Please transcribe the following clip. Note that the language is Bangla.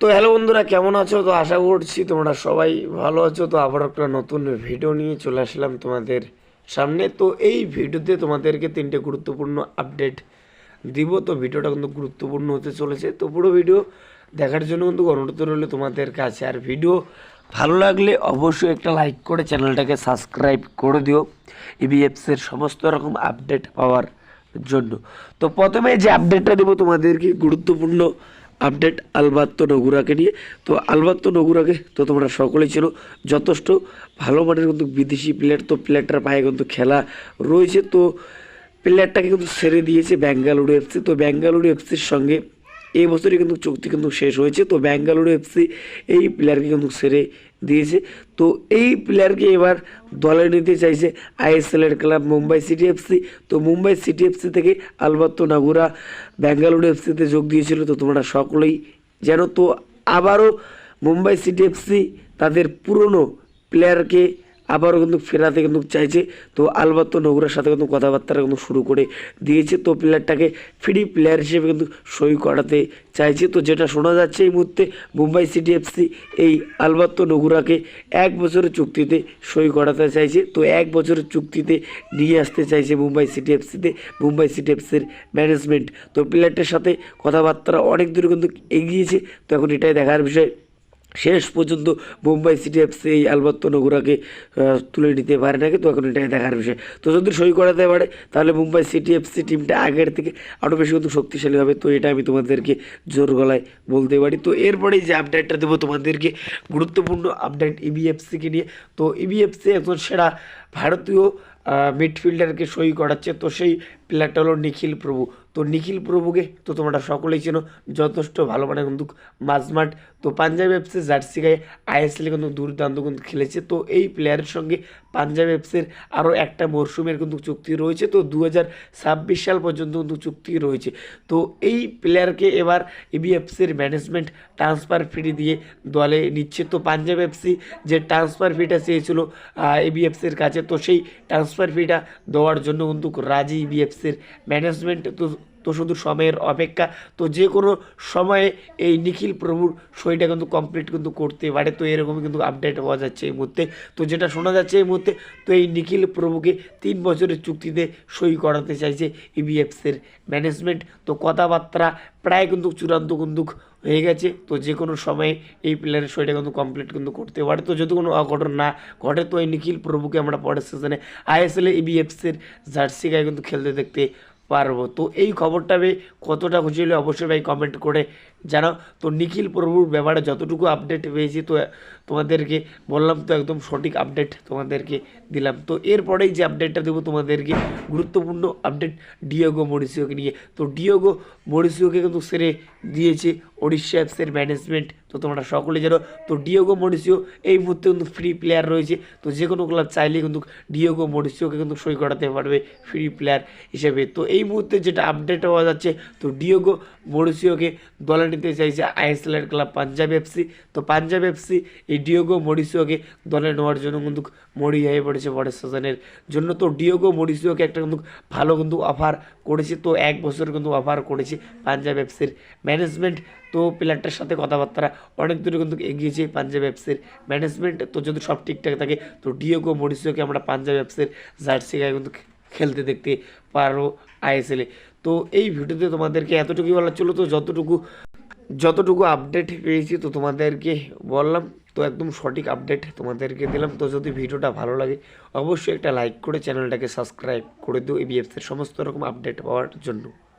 তো হ্যালো বন্ধুরা, কেমন আছো? তো আশা করছি তোমরা সবাই ভালো আছো। তো আবার একটা নতুন ভিডিও নিয়ে চলে আসলাম তোমাদের সামনে। তো এই ভিডিওতে তোমাদেরকে তিনটে গুরুত্বপূর্ণ আপডেট দিব। তো ভিডিওটা কিন্তু গুরুত্বপূর্ণ হতে চলেছে। তো পুরো ভিডিও দেখার জন্য কিন্তু অনুরোধ রইল তোমাদের কাছে। আর ভিডিও ভালো লাগলে অবশ্যই একটা লাইক করে চ্যানেলটাকে সাবস্ক্রাইব করে দিও ইবিএফসের সমস্ত রকম আপডেট পাওয়ার জন্য। তো প্রথমে যে আপডেটটা দেবো তোমাদেরকে, গুরুত্বপূর্ণ আপডেট আলবাত্ত নগুরাকে নিয়ে। তো আলবাত্ত নগুরাকে তো তোমরা সকলেই ছিল যথেষ্ট ভালো মানের কিন্তু বিদেশি প্লেয়ার তো প্লেয়ারটার পায়ে কিন্তু খেলা রয়েছে। তো প্লেয়ারটাকে কিন্তু ছেড়ে দিয়েছে ব্যাঙ্গালুরু এফসি তো ব্যাঙ্গালুরু এফসির সঙ্গে এই বছরই কিন্তু চুক্তি কিন্তু শেষ হয়েছে। তো ব্যাঙ্গালুরু এফসি এই প্লেয়ারকে কিন্তু সেরে দিয়েছে। তো এই প্লেয়ারকে এবার দলে নিতে চাইছে আইএসএলের ক্লাব মুম্বাই সিটি এফসি তো মুম্বাই সিটি এফসি থেকে আলবাত্ত নাগুরা ব্যাঙ্গালুরু এফসিতে যোগ দিয়েছিল। তো তোমরা সকলেই যেন তো আবারও মুম্বাই সিটি এফসি তাদের পুরনো প্লেয়ারকে আবারও কিন্তু ফেরাতে কিন্তু চাইছে। তো আলবাত্ত নগরের সাথে কিন্তু কথাবার্তা কিন্তু শুরু করে দিয়েছে। তো প্লেয়ারটাকে ফ্রি প্লেয়ার হিসেবে কিন্তু সই করাতে চাইছে। তো যেটা শোনা যাচ্ছে এই মুহূর্তে মুম্বাই সিটি এফসি এই আলবাত্ত নগুরাকে এক বছরের চুক্তিতে সই করাতে চাইছে। তো এক বছরের চুক্তিতে নিয়ে আসতে চাইছে মুম্বাই সিটি এফসিতে, মুম্বাই সিটি এফসির ম্যানেজমেন্ট তো প্লেয়ারটার সাথে কথাবার্তা অনেক দূরে কিন্তু এগিয়েছে। তো এখন এটাই দেখার বিষয়। শেষ পর্যন্ত মুম্বাই সিটি এফসি এই আলবত্ত নগুরাকে তুলে নিতে পারে নাকি? তো এখন এটাই দেখার বিষয়। তো যদি সই করাতে পারে, তাহলে মুম্বাই সিটি এফসি টিমটা আগের থেকে আরও বেশি কিন্তু শক্তিশালী হবে। তো এটা আমি তোমাদেরকে জোর গলায় বলতে পারি। তো এরপরেই যে আপডেটটা দেবো তোমাদেরকে, গুরুত্বপূর্ণ আপডেট ইবিএফসিকে নিয়ে। তো ইবিএফসি একজন সেরা ভারতীয় মিডফিল্ডারকে সই করাচ্ছে। তো সেই প্লেয়ারটা হলো নিখিল প্রভু। তো নিখিল প্রভুকে, তো তোমরা সকলেই চেনো, যথেষ্ট ভালো মানে কিন্তু মাঝমাঠ। তো পাঞ্জাব এফসি জার্সি গায়ে আইএসএলে কিন্তু দুর্দান্ত কিন্তু খেলেছে। তো এই প্লেয়ারের সঙ্গে পাঞ্জাব এফসির আরও একটা মরশুমের কিন্তু চুক্তি রয়েছে। তো দু হাজার ছাব্বিশ সাল পর্যন্ত কিন্তু চুক্তি রয়েছে। তো এই প্লেয়ারকে এবার ইবিএফসির ম্যানেজমেন্ট ট্রান্সফার ফি দিয়ে দলে নিচ্ছে। তো পাঞ্জাব এফসি যে ট্রান্সফার ফিটা চেয়েছিল এবিএফসির কাছে, তো সেই ট্রান্সফার ফিটা দেওয়ার জন্য কিন্তু রাজি ইবিএফসির ম্যানেজমেন্ট তো তো শুধু সময়ের অপেক্ষা। তো যে কোনো সময়ে এই নিখিল প্রভুর সইটা কিন্তু কমপ্লিট কিন্তু করতে পারে। তো এরকমই কিন্তু আপডেট পাওয়া যাচ্ছে এই মুহূর্তে। তো যেটা শোনা যাচ্ছে এই মুহূর্তে, তো এই নিখিল প্রভুকে তিন বছরের চুক্তিতে সই করাতে চাইছে ইবিএফসির ম্যানেজমেন্ট তো কথাবার্তা প্রায় কিন্তু চূড়ান্ত কিন্তু হয়ে গেছে। তো যে কোনো সময়ে এই প্লেয়ারের সইটা কিন্তু কমপ্লিট কিন্তু করতে পারে। তো যদি কোনো অঘটন না ঘটে, তো এই নিখিল প্রভুকে আমরা পরের সিজনে আইএসএল ইবিএফসির জার্সি গায়ে কিন্তু খেলতে দেখতে পারব। তো এই খবরটা আমি কতটা খুশি হলে অবশ্যই ভাই কমেন্ট করে জানাও তো নিখিল প্রভুর ব্যাপারে যতটুকু আপডেট পেয়েছি, তো তোমাদেরকে বললাম তো একদম সঠিক আপডেট তোমাদেরকে দিলাম। তো এরপরেই যে আপডেটটা দেবো তোমাদেরকে গুরুত্বপূর্ণ আপডেট ডিওগো মরিসিওকে নিয়ে। তো ডিওগো মরিসিওকে কিন্তু সেরে দিয়েছে ওড়িশা এফসের ম্যানেজমেন্ট তো তোমরা সকলে জানো, তো ডিওগো মরিসিও এই মুহূর্তে কিন্তু ফ্রি প্লেয়ার রয়েছে। তো যে কোনো ক্লাব চাইলে কিন্তু ডিওগো মরিসিওকে কিন্তু সই করাতে পারবে ফ্রি প্লেয়ার হিসেবে। তো এই মুহূর্তে যেটা আপডেট পাওয়া যাচ্ছে, তো ডিওগো মরিসিওকে দলে নিতে চাইছে আইএসএলের ক্লাব পাঞ্জাব এফসি। তো পাঞ্জাব এফসি, এই ডিওগো মরিসিওকে দলে নেওয়ার জন্য কিন্তু মরি হয়ে পড়েছে পরের সিজনের জন্য। তো ডিওগো মরিসিওকে একটা কিন্তু ভালো কিন্তু অফার করেছে। তো এক বছর কিন্তু অফার করেছে পাঞ্জাব এফসির ম্যানেজমেন্ট তো প্লেয়ারটার সাথে কথাবার্তা অনেক দূরে কিন্তু এগিয়েছে পাঞ্জাব এফসির ম্যানেজমেন্ট তো যদি সব ঠিকঠাক থাকে, তো ডিওগো মরিসিওকে আমরা পাঞ্জাব এফসির জার্সি গায়ে কিন্তু খেলতে দেখতে পারো আইএসএলে। তো এই ভিডিওতে তোমাদেরকে এতটুকুই বলার ছিল, তো যতটুকু যতটুকু আপডেট পেয়েছি তো তোমাদেরকে বললাম, তো একদম সঠিক আপডেট তোমাদেরকে দিলাম। তো যদি ভিডিওটা ভালো লাগে, অবশ্যই একটা লাইক করে চ্যানেলটাকে সাবস্ক্রাইব করে দিও এবিএফসির সমস্ত রকম আপডেট পাওয়ার জন্য।